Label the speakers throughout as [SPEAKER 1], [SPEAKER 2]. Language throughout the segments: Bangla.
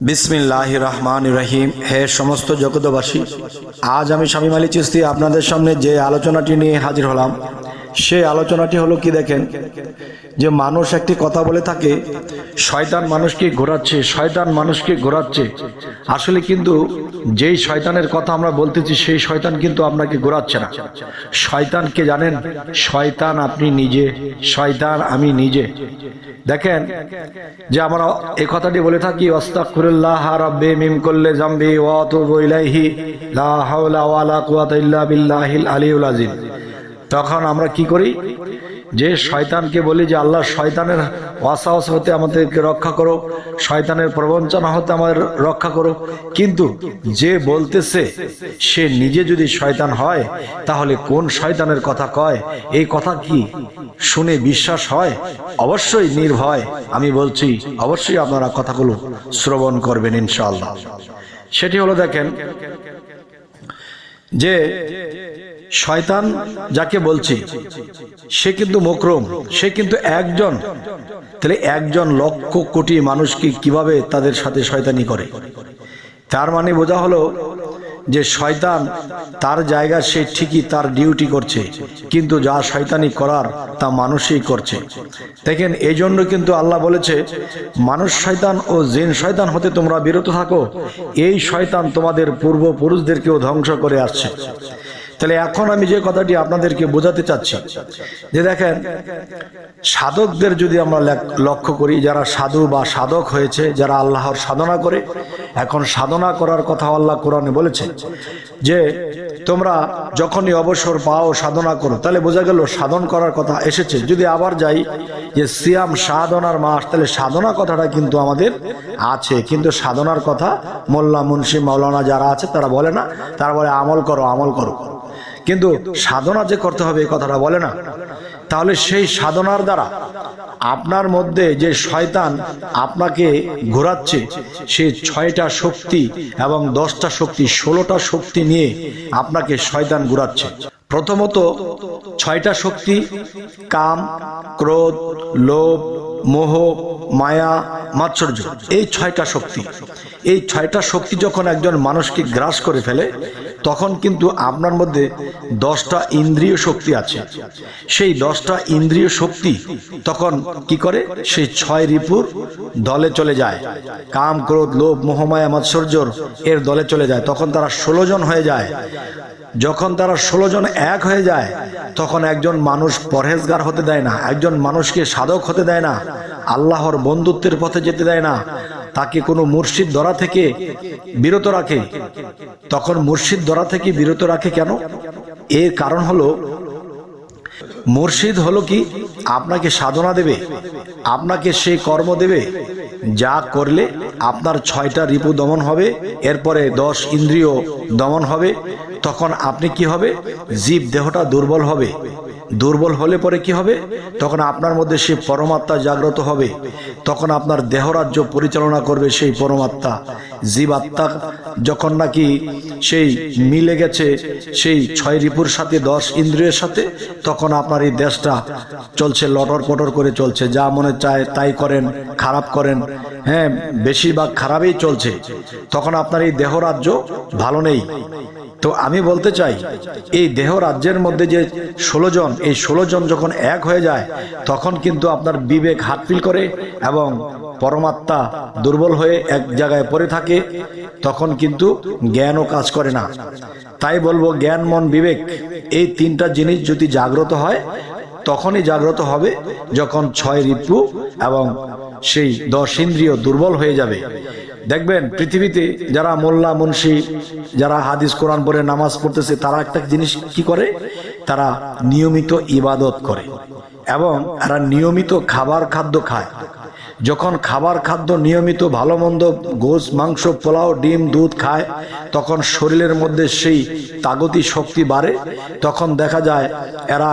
[SPEAKER 1] বিসমিল্লাহ রহমান রহিম হে সমস্ত জগতবাসী আজ আমি স্বামী মালি চিস্তি আপনাদের সামনে যে আলোচনাটি নিয়ে হাজির হলাম সেই আলোচনাটি হলো কি দেখেন? যে মানুষ একটি কথা বলে থাকে, শয়তান মানুষকে ঘোরাচ্ছে, শয়তান মানুষকে ঘোরাচ্ছে। আসলে কিন্তু যেই শয়তানের কথা আমরা বলতেছি, সেই শয়তান কিন্তু আপনাকে ঘোরাচ্ছে না। শয়তানকে জানেন? শয়তান আপনি নিজে, শয়তান আমি নিজে। দেখেন, যে আমরা এই কথাটি বলে থাকি, অস্তাগফিরুল্লাহ রাব্বি মিম কুল্লি জামবি ওয়া আতুবু ইলাইহি, লা বিল্লাহিল আলিয়ুল আযীম। তখন আমরা কি করি? যে শয়তানকে বলি যে, আল্লাহ শয়তানের ওয়াসাওয়াস হতে আমাদেরকে রক্ষা করো, শয়তানের প্রবঞ্চনা হতে আমাদের রক্ষা করো। কিন্তু যে বলতেছে, সে নিজে যদি শয়তান হয়, তাহলে কোন শয়তানের কথা কয়? এই কথা কি শুনে বিশ্বাস হয়? অবশ্যই নির্ভয়। আমি বলছি, অবশ্যই আপনারা কথাগুলো শ্রবণ করবেন ইনশাআল্লাহ। সেটি হলো দেখেন যে শয়তান যাকে বলছি, সে কিন্তু মোকরম, সে কিন্তু একজন। তাহলে একজন লক্ষ কোটি মানুষকে কীভাবে তাদের সাথে শয়তানি করে? তার মানে বোঝা হলো যে শয়তান তার জায়গা সে ঠিকই তার ডিউটি করছে, কিন্তু যা শয়তানি করার তা মানুষই করছে। দেখেন এই জন্য কিন্তু আল্লাহ বলেছে, মানুষ শয়তান ও জেন শয়তান হতে তোমরা বিরত থাকো, এই শয়তান তোমাদের পূর্বপুরুষদেরকেও ধ্বংস করে আসছে। তাহলে এখন আমি যে কথাটি আপনাদেরকে বোঝাতে চাচ্ছি, যে দেখেন, সাধকদের যদি আমরা লক্ষ্য করি, যারা সাধু বা সাধক হয়েছে, যারা আল্লাহর সাধনা করে, এখন সাধনা করার কথা আল্লাহ কোরআনে বলেছে, যে তোমরা যখনই অবসর পাও সাধনা করো। তাহলে বোঝা গেল, সাধন করার কথা এসেছে। যদি আবার যাই, যে সিয়াম সাধনার মাস, তাহলে সাধনা কথাটা কিন্তু আমাদের আছে। কিন্তু সাধনার কথা মোল্লা মুন্সি মাওলানা যারা আছে, তারা বলে না। তারা বলে, আমল করো আমল করো করো। কিন্তু সাধনা যে করতে হবে এই কথাটা বলে না। তাহলে সেই সাধনার দ্বারা আপনার মধ্যে যে শয়তান আপনাকে ঘোরাচ্ছে, সে ছয়টা শক্তি এবং দশটা শক্তি, ষোলোটা শক্তি নিয়ে আপনাকে শয়তান ঘোরাচ্ছে। প্রথমত ছয়টা শক্তি, কাম, ক্রোধ, লোভ, মোহ, মায়া, মাৎসর্য। এই ছয়টা শক্তি। এই ছয়টা শক্তি যখন একজন মানুষকে গ্রাস করে ফেলে তখন কিন্তু আপনার মধ্যে দশটা ইন্দ্রিয় শক্তি আছে। সেই দশটা ইন্দ্রিয় শক্তি তখন কি করে? সেই ছয় রিপুর দলে চলে যায়। কাম, ক্রোধ, লোভ, মোহমায়া, মাৎসর্যর এর দলে চলে যায়। তখন তারা ষোলো জন হয়ে যায়। যখন তারা ষোলো জন এক হয়ে যায়, তখন একজন মানুষ পরহেজগার হতে দেয় না, একজন মানুষকে সাধক হতে দেয় না, আল্লাহর বন্ধুত্বের পথে যেতে দেয় না, তাকে কোনো মুর্শিদ ধরা থেকে বিরত রাখে। তখন মুর্শিদ ধরা থেকে বিরত রাখে কেন? এর কারণ হলো মুর্শিদ হলো কি? আপনাকে সাধনা দেবে, আপনাকে সে কর্ম দেবে, যা করলে আপনার ছয়টা রিপু দমন হবে, এরপরে দশ ইন্দ্রিয় দমন হবে, তখন আপনি কি হবে? জীব দেহটা দুর্বল হবে। দুর্বল হলে পরে কি হবে? তখন আপনার মধ্যে সেই পরমাত্মা জাগ্রত হবে। তখন আপনার দেহরাজ্য পরিচালনা করবে সেই পরমাত্মা। জীবাত্মা যখন নাকি সেই মিলে গেছে, সেই ছয় রিপুর সাথে দশ ইন্দ্রিয়ের সাথে, তখন আপনার এই দেশটা চলছে, লটর পটর করে চলছে। যা মনে চায় তাই করেন, খারাপ করেন। হ্যাঁ বেশিরভাগ খারাপই চলছে। তখন আপনার এই দেহরাজ্য ভালো নেই। তো আমি বলতে চাই, এই দেহ রাজ্যের মধ্যে যে ষোলো জন, এই ষোলো জন যখন এক হয়ে যায়, তখন কিন্তু আপনার বিবেক হাতফিল করে এবং পরমাত্মা দুর্বল হয়ে এক জায়গায় পড়ে থাকে, তখন কিন্তু জ্ঞানও কাজ করে না। তাই বলব, জ্ঞান, মন, বিবেক, এই তিনটা জিনিস যদি জাগ্রত হয়, তখনই জাগ্রত হবে যখন ছয় ঋতু এবং সেই দশ ইন্দ্রিয় দুর্বল হয়ে যাবে। দেখবেন পৃথিবীতে যারা মোল্লা মুন্সি যারা হাদিস কোরআন পরে নামাজ পড়তেছে তারা একটা জিনিস কি করে? তারা নিয়মিত ইবাদত করে। এবং তারা নিয়মিত খাবার খাদ্য খায়। যখন খাবার খাদ্য নিয়মিত ভালো মন্দ গোস, মাংস, পোলাও, ডিম, দুধ খায়, তখন শরীরের মধ্যে সেই তাগতি শক্তি বাড়ে। তখন দেখা যায় এরা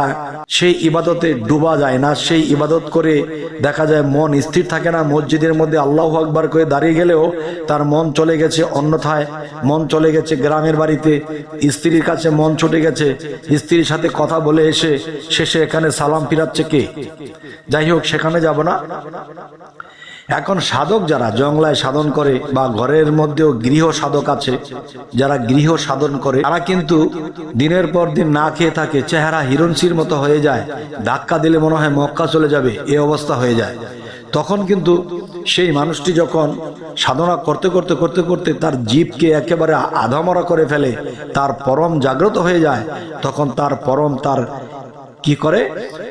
[SPEAKER 1] সেই ইবাদতে ডুবা যায় না, সেই ইবাদত করে দেখা যায় মন স্থির থাকে না। মসজিদের মধ্যে আল্লাহ আকবার করে দাঁড়িয়ে গেলেও তার মন চলে গেছে অন্যথায়, মন চলে গেছে গ্রামের বাড়িতে, স্ত্রীর কাছে মন ছুটে গেছে, স্ত্রীর সাথে কথা বলে এসে শেষে এখানে সালাম ফিরাচ্ছে কে? যাই হোক, সেখানে যাব না। এখন সাধক যারা জংলায় সাধন করে বা ঘরের মধ্যেও গৃহ সাধক আছে, যারা গৃহ সাধন করে, তারা কিন্তু দিনের পর দিন না খেয়ে থাকে, চেহারা হিরণসির মতো হয়ে যায়, ধাক্কা দিলে মনে হয় মক্কা চলে যাবে, এ অবস্থা হয়ে যায়। তখন কিন্তু সেই মানুষটি যখন সাধনা করতে করতে করতে করতে তার জীবকে একেবারে আধামরা করে ফেলে, তার পরম জাগ্রত হয়ে যায়, তখন তার পরম তার কি করে?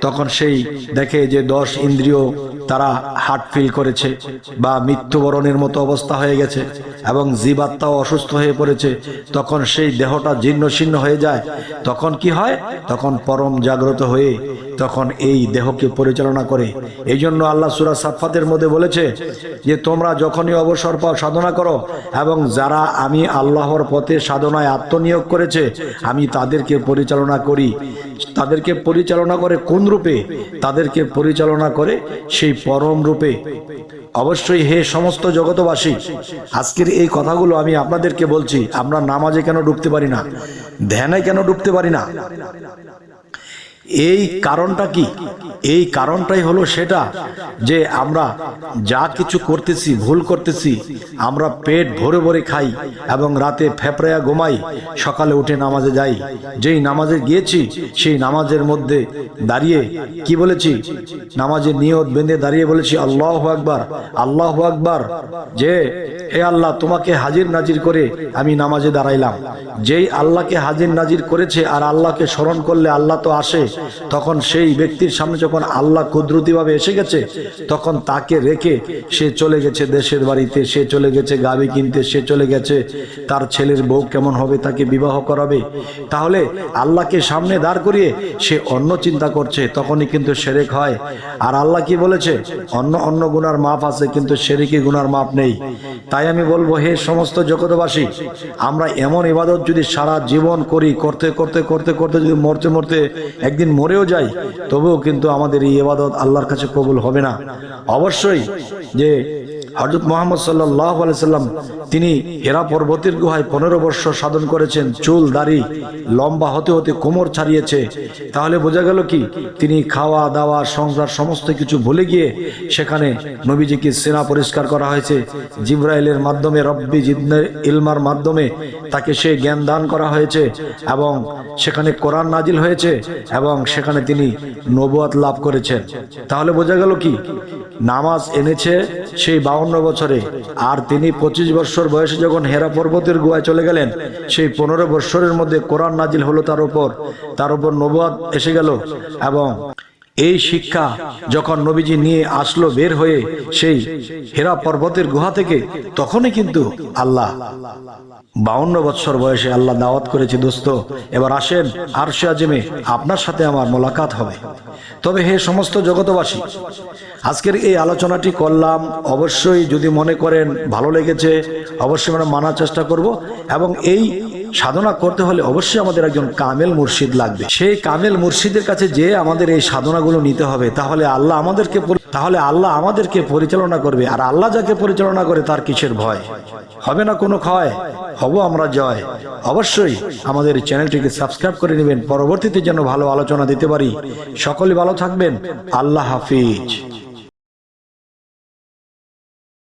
[SPEAKER 1] তখন সেই দেখে যে দশ ইন্দ্রিয় তারা হার্ট ফিল করেছে বা মৃত্যুবরণের মতো অবস্থা হয়ে গেছে এবং জীবাত্মাও অসুস্থ হয়ে পড়েছে। তখন সেই দেহটা জীর্ণ শীর্ণ হয়ে যায়। তখন কি হয়? তখন পরম জাগ্রত হয়ে তখন এই দেহকে পরিচালনা করে। এই জন্য আল্লাহ সুরা সাফাতের মধ্যে বলেছে যে, তোমরা যখনই অবসর পাও সাধনা করো এবং যারা আমি আল্লাহর পথে সাধনায় আত্মনিয়োগ করেছে, আমি তাদেরকে পরিচালনা করি। তাদেরকে পরিচালনা করে কোন রূপে? তাদেরকে পরিচালনা করে সেই পরম রূপে। অবশ্যই হে সমস্ত জগতবাসী আজকের এই কথাগুলো আমি আপনাদেরকে বলছি, আমরা নামাজে কেন ডুবতে পারি না? ধ্যানে কেন ডুবতে পারি না? এই কারণটা কি? এই কারণটাই হলো সেটা যে আমরা যা কিছু করতেছি, ভুল করতেছি, আমরা পেট ভরে ভরে খাই এবং রাতে ফেপড়ায়া ঘুমাই, সকালে উঠে নামাজে যাই। যেই নামাজে গিয়েছি, সেই নামাজের মধ্যে দাঁড়িয়ে কি বলেছি? নামাজের নিয়ত বেঁধে দাঁড়িয়ে বলেছি, আল্লাহ আকবার আল্লাহ আকবার। যে হে আল্লাহ, তোমাকে হাজির নাজির করে আমি নামাজে দাঁড়াইলাম। যেই আল্লাহকে হাজির নাজির করেছে আর আল্লাহকে স্মরণ করলে আল্লাহ তো আসে তখন সেই ব্যক্তির সামনে যখন আল্লাহ কুদরতিভাবে এসে গেছে, তখন তাকে রেখে সে চলে গেছে দেশের বাড়িতে, সে চলে গেছে গাবি কিনতে, সে চলে গেছে। তার ছেলের বউ কেমন হবে তাকে বিবাহ করাবে? তাহলে আল্লাহকে সামনে দাঁড় করিয়ে সে অন্য চিন্তা করছে, তখনই কিন্তু সেরেক হয়। আর আল্লাহ কি বলেছে? অন্য অন্য গুনার মাপ আছে, কিন্তু সেরেকি গুনার মাপ নেই। তাই আমি বলব, হে সমস্ত জগতবাসী আমরা এমন ইবাদত যদি সারা জীবন করি, করতে করতে করতে করতে যদি মরতে মরতে একদিন মরেও যাই তবুও কিন্তু আমাদের এই এবাদত আল্লাহর কাছে কবুল হবে না। অবশ্যই যে হজরত মোহাম্মদ সাল্লাহ সাল্লাম, তিনি হেরা পর্বতের গুহায় পনেরো বৎসর সাধন করেছেন, চুল, দাড়ি, লম্বা, হতে হতে কোমর ছাড়িয়েছে। তাহলে বোঝা গেল কি, তিনি খাওয়া, দাওয়া, সংসার সমস্ত কিছু ভুলে গিয়ে সেখানে নবীজিকে সেনা পরিষ্কার করা হয়েছে। জিব্রাইলের মাধ্যমে, রব্বি জিদনের ইলমার মাধ্যমে তাকে সে জ্ঞান দান করা হয়েছে এবং সেখানে কোরআন নাজিল হয়েছে এবং সেখানে তিনি নবুয়াত লাভ করেছেন। তাহলে বোঝা গেল কি, নামাজ এনেছে, সেই বাউন্ন বছরে। আর তিনি পঁচিশ বছর বয়সে যখন হেরা পর্বতের গুহায় চলে গেলেন, সেই পনেরো বৎসরের মধ্যে কোরআন নাজিল হলো তার উপর। তার উপর নবাদ এসে গেল এবং এই শিক্ষা যখন নবীজি নিয়ে আসলো বের হয়ে সেই হেরা পর্বতের গুহা থেকে, তখনই কিন্তু আল্লাহ। বাউন্ন বছর বয়সে আল্লাহ দাওয়াত করেছে, দোস্ত, এবার আসেন আরশে আজিমে, আপনার সাথে আমার মোলাকাত হবে। তবে হে সমস্ত জগতবাসী আজকের এই আলোচনাটি করলাম, অবশ্যই যদি মনে করেন ভালো লেগেছে, অবশ্যই আমরা মানার চেষ্টা করব এবং এই সাধনা করতে হলে অবশ্যই আমাদের একজন কামেল মুর্শিদ লাগবে। সেই কামেল মুর্শিদের কাছে যে আমাদের এই সাধনাগুলো নিতে হবে, তাহলে আল্লাহ আমাদেরকে তাহলে আল্লাহ আমাদেরকে পরিচালনা করবে, আর আল্লাহ যাকে পরিচালনা করে তার কিসের ভয়? হবে না কোনো ক্ষয়? হব আমরা জয়। অবশ্যই আমাদের চ্যানেলটিকে সাবস্ক্রাইব করে নেবেন। পরবর্তীতে যেন ভালো আলোচনা দিতে পারি। সকলে ভালো থাকবেন। আল্লাহ হাফিজ।